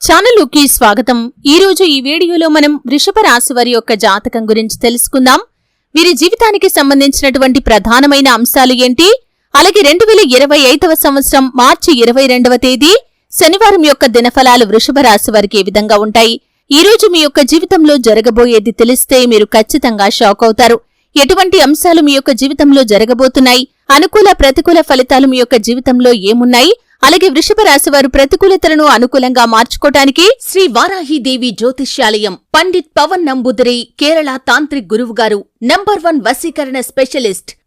ఛానల్లోకి స్వాగతం. ఈరోజు ఈ వీడియోలో మనం వృషభ రాశి వారి యొక్క జాతకం గురించి తెలుసుకుందాం. వీరి జీవితానికి సంబంధించినటువంటి ప్రధానమైన అంశాలు ఏంటి? అలాగే రెండు వేల ఇరవై ఐదవ సంవత్సరం మార్చి ఇరవై రెండవ తేదీ శనివారం యొక్క దినఫలాలు వృషభ రాశి వారికి ఏ విధంగా ఉంటాయి? ఈ రోజు మీ యొక్క జీవితంలో జరగబోయేది తెలిస్తే మీరు ఖచ్చితంగా షాక్ అవుతారు. ఎటువంటి అంశాలు మీ యొక్క జీవితంలో జరగబోతున్నాయి? అనుకూల ప్రతికూల ఫలితాలు మీ యొక్క జీవితంలో ఏమున్నాయి? అలాగే వృషభ రాశి వారు ప్రతికూలతలను అనుకూలంగా మార్చుకోవటానికి శ్రీ వారాహిదేవి జ్యోతిష్యాలయం పండిత్ పవన్ నంబుదరి కేరళ తాంత్రిక్ గురువు గారు నంబర్ వన్ వశీకరణ స్పెషలిస్ట్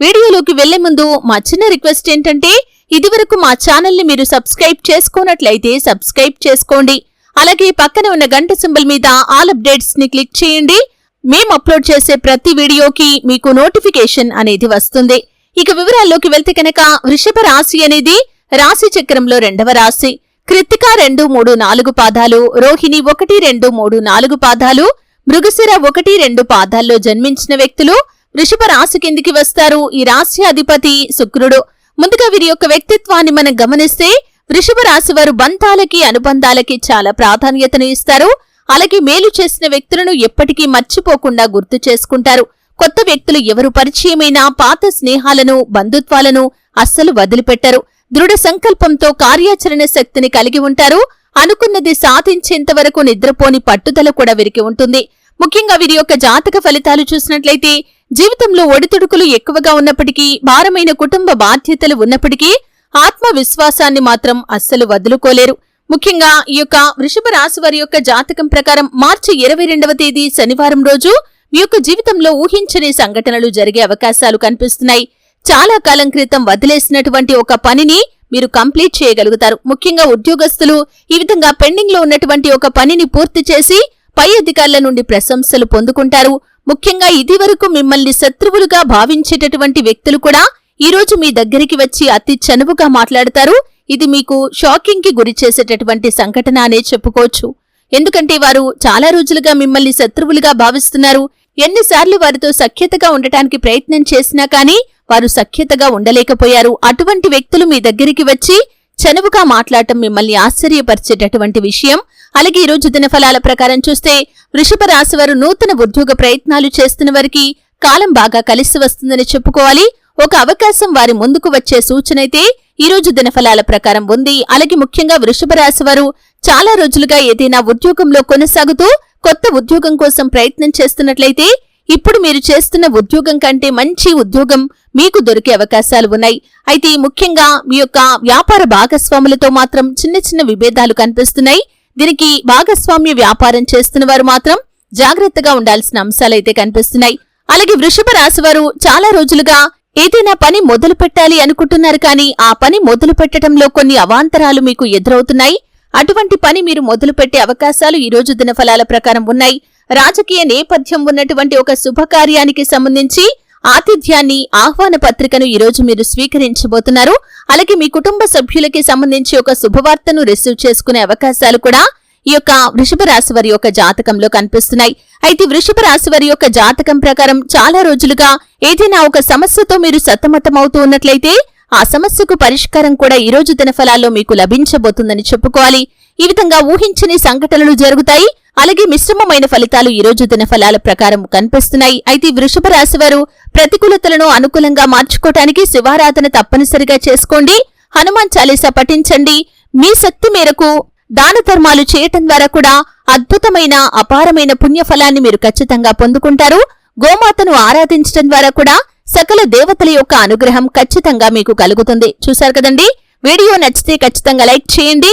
వీడియోలోకి వెళ్ళే ముందు మా చిన్న రిక్వెస్ట్ ఏంటంటే ఇదివరకు మా ఛానల్ని మీరు సబ్స్క్రైబ్ చేసుకోనట్లయితే సబ్స్క్రైబ్ చేసుకోండి. అలాగే పక్కన ఉన్న గంట సింబల్ మీద ఆల్ అప్డేట్స్ని క్లిక్ చేయండి. మేము అప్లోడ్ చేసే ప్రతి వీడియోకి మీకు నోటిఫికేషన్ అనేది వస్తుంది. ఇక వివరాల్లోకి వెళ్తే కనుక వృషభ రాశి అనేది రాశి చక్రంలో రెండవ రాశి. కృత్తిక రెండు మూడు నాలుగు పాదాలు రోహిణి ఒకటి రెండు మూడు నాలుగు పాదాలు మృగశిర ఒకటి రెండు పాదాల్లో జన్మించిన వ్యక్తులు వృషభ రాశి కిందికి వస్తారు. ఈ రాశి అధిపతి శుక్రుడు. ముందుగా వీరి యొక్క వ్యక్తిత్వాన్ని మనం గమనిస్తే వృషభ రాశి వారు బంధాలకి అనుబంధాలకి చాలా ప్రాధాన్యతను ఇస్తారు. అలాగే మేలు చేసిన వ్యక్తులను ఎప్పటికీ మర్చిపోకుండా గుర్తు చేసుకుంటారు. కొత్త వ్యక్తులు ఎవరు పరిచయమైనా పాత స్నేహాలను బంధుత్వాలను అస్సలు వదిలిపెట్టరు. దృఢ సంకల్పంతో కార్యాచరణ శక్తిని కలిగి ఉంటారు. అనుకున్నది సాధించేంత వరకు నిద్రపోని పట్టుదల కూడా వీరికి ఉంటుంది. ముఖ్యంగా వీరి యొక్క జాతక ఫలితాలు చూసినట్లయితే జీవితంలో ఒడిదుడుకులు ఎక్కువగా ఉన్నప్పటికీ భారమైన కుటుంబ బాధ్యతలు ఉన్నప్పటికీ ఆత్మవిశ్వాసాన్ని మాత్రం అస్సలు వదులుకోలేరు. ముఖ్యంగా ఈ యొక్క వృషభ రాశి వారి యొక్క జాతకం ప్రకారం మార్చి ఇరవై రెండవ తేదీ శనివారం రోజు మీ యొక్క జీవితంలో ఊహించని సంఘటనలు జరిగే అవకాశాలు కనిపిస్తున్నాయి. చాలా కాలం క్రితం వదిలేసినటువంటి ఒక పనిని మీరు కంప్లీట్ చేయగలుగుతారు. ముఖ్యంగా ఉద్యోగస్తులు ఈ విధంగా పెండింగ్లో ఉన్నటువంటి ఒక పనిని పూర్తి చేసి పై అధికారుల నుండి ప్రశంసలు పొందుకుంటారు. ముఖ్యంగా ఇదివరకు మిమ్మల్ని శత్రువులుగా భావించేటటువంటి వ్యక్తులు కూడా ఈ రోజు మీ దగ్గరికి వచ్చి అతి చనువుగా మాట్లాడతారు. ఇది మీకు షాకింగ్కి గురి చేసేటటువంటి సంఘటన అనే చెప్పుకోవచ్చు. ఎందుకంటే వారు చాలా రోజులుగా మిమ్మల్ని శత్రువులుగా భావిస్తున్నారు. ఎన్నిసార్లు వారితో సఖ్యతగా ఉండటానికి ప్రయత్నం చేసినా కానీ వారు సఖ్యతగా ఉండలేకపోయారు. అటువంటి వ్యక్తులు మీ దగ్గరికి వచ్చి చనువుగా మాట్లాడటం మిమ్మల్ని ఆశ్చర్యపరిచేటటువంటి విషయం. అలాగే ఈ రోజు దినఫలాల ప్రకారం చూస్తే వృషభ రాశి వారు నూతన ఉద్యోగ ప్రయత్నాలు చేస్తున్న వారికి కాలం బాగా కలిసి వస్తుందని చెప్పుకోవాలి. ఒక అవకాశం వారి ముందుకు వచ్చే సూచనైతే ఈ రోజు దినఫలాల ప్రకారం ఉంది. అలాగే ముఖ్యంగా వృషభ రాశి వారు చాలా రోజులుగా ఏదైనా ఉద్యోగంలో కొనసాగుతూ కొత్త ఉద్యోగం కోసం ప్రయత్నం చేస్తున్నట్లయితే ఇప్పుడు మీరు చేస్తున్న ఉద్యోగం కంటే మంచి ఉద్యోగం మీకు దొరికే అవకాశాలు ఉన్నాయి. అయితే ముఖ్యంగా మీ యొక్క వ్యాపార భాగస్వాములతో మాత్రం చిన్న చిన్న విభేదాలు కనిపిస్తున్నాయి. దీనికి భాగస్వామ్య వ్యాపారం చేస్తున్న వారు మాత్రం జాగ్రత్తగా ఉండాల్సిన అంశాలైతే కనిపిస్తున్నాయి. అలాగే వృషభ రాశి వారు చాలా రోజులుగా ఏదైనా పని మొదలు పెట్టాలి అనుకుంటున్నారు కానీ ఆ పని మొదలు పెట్టడంలో కొన్ని అవాంతరాలు మీకు ఎదురవుతున్నాయి. అటువంటి పని మీరు మొదలు పెట్టే అవకాశాలు ఈ రోజు దినఫలాల ప్రకారం ఉన్నాయి. రాజకీయ నేపథ్యం ఉన్నటువంటి ఒక శుభకార్యానికి సంబంధించి ఆతిథ్యాన్ని ఆహ్వాన పత్రికను ఈరోజు మీరు స్వీకరించబోతున్నారు. అలాగే మీ కుటుంబ సభ్యులకి సంబంధించి ఒక శుభవార్తను రిసీవ్ చేసుకునే అవకాశాలు కూడా ఈ యొక్క వృషభ రాశి వారి యొక్క జాతకంలో కనిపిస్తున్నాయి. అయితే వృషభ రాశి వారి యొక్క జాతకం ప్రకారం చాలా రోజులుగా ఏదైనా ఒక సమస్యతో మీరు సతమతమవుతూ ఉన్నట్లయితే ఆ సమస్యకు పరిష్కారం కూడా ఈ రోజు దినఫలాల్లో మీకు లభించబోతుందని చెప్పుకోవాలి. ఈ విధంగా ఊహించని సంఘటనలు జరుగుతాయి. అలాగే మిశ్రమమైన ఫలితాలు ఈ రోజు దినఫలాల ప్రకారం కనిపిస్తున్నాయి. అయితే వృషభ రాశివారు ప్రతికూలతలను అనుకూలంగా మార్చుకోవటానికి శివారాధన తప్పనిసరిగా చేసుకోండి. హనుమాన్ చాలీసా పఠించండి. మీ శక్తి మేరకు దాన ధర్మాలు చేయటం ద్వారా కూడా అద్భుతమైన అపారమైన పుణ్యఫలాన్ని మీరు ఖచ్చితంగా పొందుకుంటారు. గోమాతను ఆరాధించడం ద్వారా కూడా సకల దేవతల యొక్క అనుగ్రహం ఖచ్చితంగా మీకు కలుగుతుంది. చూశారు కదండి? వీడియో నచ్చితే ఖచ్చితంగా లైక్ చేయండి.